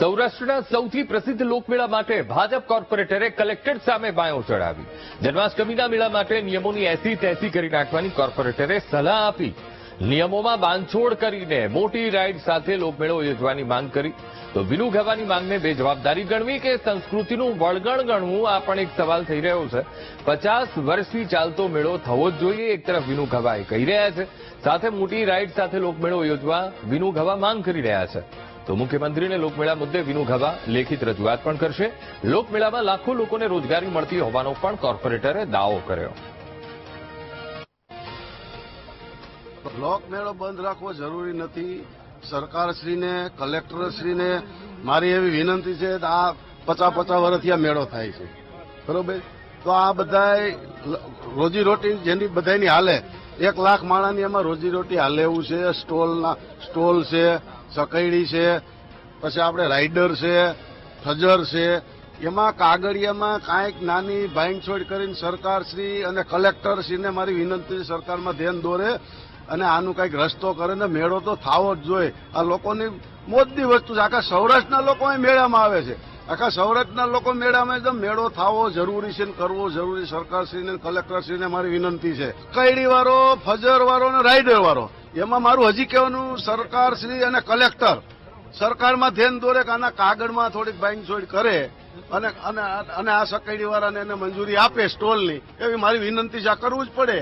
સૌરાષ્ટ્રના સૌથી પ્રસિદ્ધ લોકમેળા માટે ભાજપ કોર્પોરેટરે કલેક્ટર સામે બાયો ચડાવી જન્માષ્ટમીના મેળા માટે નિયમોની એસી તેસી કરી નાખવાની કોર્પોરેટરે સલાહ આપી. નિયમોમાં બાંધછોડ કરીને મોટી રાઇડ સાથે લોકમેળો યોજવાની માંગ કરી. તો વિનુ ગવાની માંગને બેજવાબદારી ગણવી કે સંસ્કૃતિનું વળગણ ગણવું? આ પણ એક સવાલ થઈ રહ્યો છે. પચાસ વર્ષથી ચાલતો મેળો થવો જ જોઈએ, એક તરફ વિનુ ગવા એ કહી રહ્યા છે. સાથે મોટી રાઇડ સાથે લોકમેળો યોજવા વિનુ ગવા માંગ કરી રહ્યા છે. તો મુખ્યમંત્રીને લોકમેળા મુદ્દે વિનુ ગવા લેખિત રજૂઆત પણ કરશે. લોકમેળામાં લાખો લોકોને રોજગારી મળતી હોવાનો પણ કોર્પોરેટરે દાવો કર્યો. લોકમેળો બંધ રાખવો જરૂરી નથી. સરકારશ્રીને, કલેક્ટરશ્રીને મારી એવી વિનંતી છે કે આ પચાસ પચાસ વર્ષથી આ મેળો થાય છે. બરોબર? તો આ બધાય રોજીરોટી જેની બધાની હાલે એક લાખ માણાની એમાં રોજીરોટી હાલે એવું છે, સ્ટોલના, સ્ટોલ છે સકૈડી છે, પછી આપણે રાઈડર છે, થજર છે. એમાં કાગળિયામાં કાંઈક નાની બાઇન્ડછોડ કરીને સરકારશ્રી અને કલેક્ટરશ્રીને મારી વિનંતી સરકારમાં ધ્યાન દોરે અને આનું કંઈક રસ્તો કરે ને મેળો તો થાવો જ જોઈએ. આ લોકોની મોજની વસ્તુ છે. આખા સૌરાષ્ટ્રના લોકો અહીં મેળામાં આવે છે. આખા સૌરાષ્ટ્રના લોકો મેળામાં એકદમ મેળો થવો જરૂરી છે કરવો જરૂરી. સરકારશ્રીને, કલેક્ટરશ્રીને મારી વિનંતી છે. કૈડી વાળો ફજર વાળો અને રાઇડર વાળો એમાં મારું હજી કહેવાનું, સરકારશ્રી અને કલેક્ટર સરકારમાં ધ્યાન દોરે કે આના કાગળમાં થોડીક બાઇન્ડછોડ કરે અને અને આ સકૈડી વાળાને એને મંજૂરી આપે સ્ટોલની, એવી મારી વિનંતી છે. આ કરવું જ પડે.